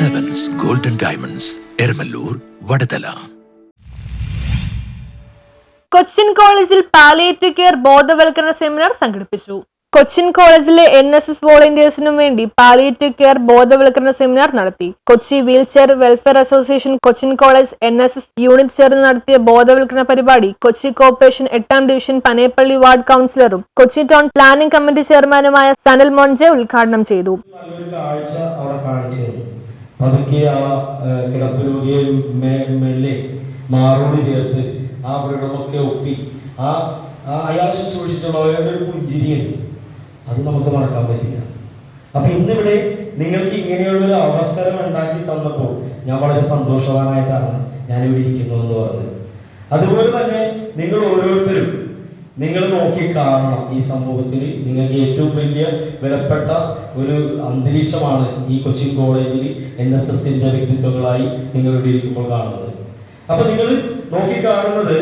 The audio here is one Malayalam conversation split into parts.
ഡയമണ്ട്സ് എരമല്ലൂർ വടതല കൊച്ചിൻ കോളേജിൽ പാലിയേറ്റീവ് കെയർ ബോധവൽക്കരണ സെമിനാർ സംഘടിപ്പിച്ചു. കൊച്ചിൻ കോളേജിലെ എൻ എസ് എസ് വോളണ്ടിയേഴ്സിനും വേണ്ടി പാലിയേറ്റീവ് കെയർ ബോധവൽക്കരണ സെമിനാർ നടത്തി. Kochi wheelchair welfare association Cochin college N S S unit ചേർന്ന് നടത്തിയ ബോധവൽക്കരണ പരിപാടി കൊച്ചി കോർപ്പറേഷൻ എട്ടാം ഡിവിഷൻ പനേപ്പള്ളി വാർഡ് കൗൺസിലറും കൊച്ചി ടൗൺ പ്ലാനിംഗ് കമ്മിറ്റി ചെയർമാനുമായ സനൽ മോൻജെ ഉദ്ഘാടനം ചെയ്തു. പതുക്കെ ആ കിടപ്പ് രോഗിയെ മെല്ലെ മാറോട് ചേർത്ത് ആ വ്രണമൊക്കെ ഒപ്പി. ആ അയാളെ ശുശ്രൂഷിച്ചുള്ള അയാളുടെ ഒരു പുഞ്ചിരിയുണ്ട്. അത് നമുക്ക് മറക്കാൻ പറ്റില്ല. അപ്പൊ ഇന്നിവിടെ നിങ്ങൾക്ക് ഇങ്ങനെയുള്ള ഒരു അവസരം ഉണ്ടാക്കി തന്നപ്പോൾ ഞാൻ വളരെ സന്തോഷവാനായിട്ടാണ് ഞാൻ ഇവിടെ ഇരിക്കുന്നു എന്ന് പറഞ്ഞത്. അതുപോലെ തന്നെ നിങ്ങൾ ഓരോരുത്തരും നിങ്ങൾ നോക്കി കാണണം ഈ സമൂഹത്തിൽ. നിങ്ങൾക്ക് ഏറ്റവും വലിയ വിലപ്പെട്ട ഒരു അന്തരീക്ഷമാണ് ഈ കൊച്ചിൻ കോളേജിൽ എൻ എസ് എസിന്റെ വ്യക്തിത്വങ്ങളായി നിങ്ങളുടെ ഇരിക്കുമ്പോൾ കാണുന്നത്. അപ്പൊ നിങ്ങൾ നോക്കി കാണുന്നത്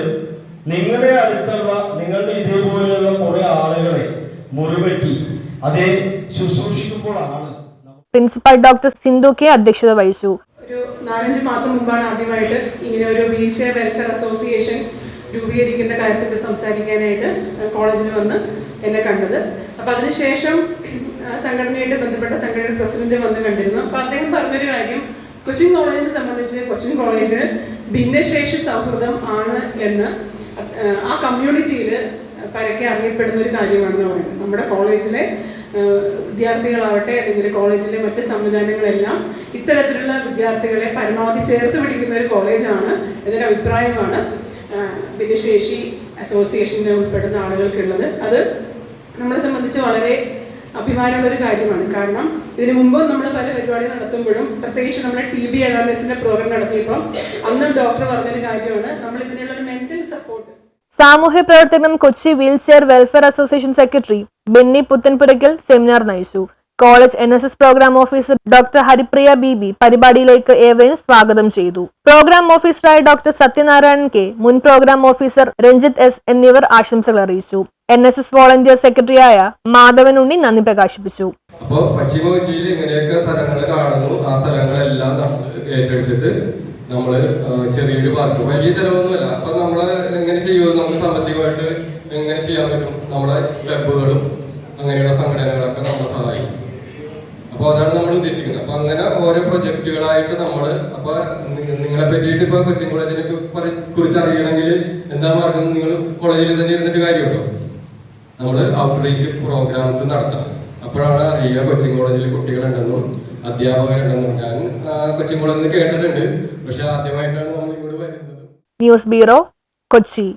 നിങ്ങളുടെ അടുത്തുള്ള നിങ്ങളുടെ ഇതേപോലെയുള്ള കുറെ ആളുകളെ മുറിവെട്ടി അതേ ശുശ്രൂഷിക്കുമ്പോഴാണ് പ്രിൻസിപ്പൽ ഡോക്ടർ സിന്ധു കെ അധ്യക്ഷത വഹിച്ചു. ഒരു നാലഞ്ച് മാസം മുമ്പാണ് ആദ്യമായിട്ട് ഇങ്ങനെ ഒരു വീൽ ചെയർ വെൽഫെയർ അസോസിയേഷൻ രൂപീകരിക്കുന്ന കാര്യത്തിൽ സംസാരിക്കാനായിട്ട് കോളേജിൽ വന്ന് എന്നെ കണ്ടത്. അപ്പം അതിനുശേഷം സംഘടനയായിട്ട് ബന്ധപ്പെട്ട സംഘടന പ്രസിഡന്റ് വന്ന് കണ്ടിരുന്നു. അപ്പം അദ്ദേഹം പറഞ്ഞൊരു കാര്യം കൊച്ചിൻ കോളേജിനെ സംബന്ധിച്ച് കൊച്ചിൻ കോളേജ് ഭിന്നശേഷി സൗഹൃദം ആണ് എന്ന് ആ, കമ്മ്യൂണിറ്റിയിൽ പരക്കെ അറിയപ്പെടുന്ന ഒരു കാര്യമാണെന്ന് പറയുന്നത്. നമ്മുടെ കോളേജിലെ വിദ്യാർത്ഥികളാവട്ടെ അല്ലെങ്കിൽ കോളേജിലെ മറ്റ് സംവിധാനങ്ങളെല്ലാം ഇത്തരത്തിലുള്ള വിദ്യാർത്ഥികളെ പരമാവധി ചേർത്ത് പിടിക്കുന്ന ഒരു കോളേജാണ് എന്നൊരു അഭിപ്രായമാണ് ഭിന്നശേഷി അസോസിയേഷനിൽ ഉൾപ്പെടുന്ന ആളുകൾക്കുള്ളത്. അത് നമ്മളെ സംബന്ധിച്ച് വളരെ അഭിമാനമുള്ള ഒരു കാര്യമാണ്. കാരണം ഇതിനു മുമ്പ് നമ്മൾ പല പരിപാടി നടത്തുമ്പോഴും പ്രത്യേകിച്ച് നമ്മുടെ ടി ബി അവയർനെസിന്റെ പ്രോഗ്രാം നടത്തിയപ്പോൾ അന്നും ഡോക്ടർ പറഞ്ഞൊരു കാര്യമാണ്. നമ്മൾ ഇതിനുള്ള മെന്റൽ സപ്പോർട്ട് സാമൂഹ്യ പ്രവർത്തകനും Kochi wheelchair welfare association secretary Benny Puthenpurakkal seminar നയിച്ചു. College N S S programme officer doctor Haripriya B B പരിപാടിയിലേക്ക് ഏവരെയും സ്വാഗതം ചെയ്തു. പ്രോഗ്രാം ഓഫീസറായ ഡോക്ടർ സത്യനാരായണൻ കെ മുൻ പ്രോഗ്രാം ഓഫീസർ രഞ്ജിത്ത് എസ് എന്നിവർ ആശംസകൾ അറിയിച്ചു. എൻ എസ് എസ് വോളണ്ടിയർ സെക്രട്ടറിയായ മാധവൻ ഉണ്ണി നന്ദി പ്രകാശിപ്പിച്ചു. അപ്പോൾ പശ്ചിമ ഇങ്ങനെയൊക്കെ സ്ഥലങ്ങൾ കാണുന്നു. ആ സ്ഥലങ്ങളെല്ലാം നമ്മൾ ഏറ്റെടുത്തിട്ട് നമ്മൾ ചെറിയൊരു പാർക്ക് വലിയ ചിലവൊന്നുമല്ല. അപ്പൊ നമ്മൾ എങ്ങനെ ചെയ്യുമോ നമുക്ക് സാമ്പത്തികമായിട്ട് എങ്ങനെ ചെയ്യാൻ പറ്റും? നമ്മുടെ ക്ലബുകളും അങ്ങനെയുള്ള സംഘടനകളൊക്കെ നമ്മളെ സഹായിക്കും. അപ്പോൾ അതാണ് നമ്മൾ ഉദ്ദേശിക്കുന്നത്. അപ്പൊ അങ്ങനെ ഓരോ പ്രൊജക്റ്റുകളായിട്ട് നമ്മൾ അപ്പൊ നി- നിങ്ങളെ പറ്റിയിട്ട് ഇപ്പൊ കൊച്ചിൻ കോളേജിനെ കുറിച്ച് അറിയണമെങ്കിൽ എന്താ മാർഗം? നിങ്ങൾ കോളേജിൽ തന്നെ ഇരുന്നിട്ട് കാര്യമുണ്ടോ? നമ്മൾ ഔട്ട്റീച്ച് പ്രോഗ്രാംസ് നടത്തണം. അപ്പോഴാണ് അറിയുക കൊച്ചിൻ കോളേജിൽ കുട്ടികളുണ്ടെന്നും അധ്യാപകരുണ്ടെന്നും. ഞാൻ കൊച്ചിൻ കോളേജിൽ കേട്ടിട്ടുണ്ട്. പക്ഷെ ആദ്യമായിട്ടാണ് നമ്മൾ ഇവിടെ വരുന്നത്. News bureau Kochi.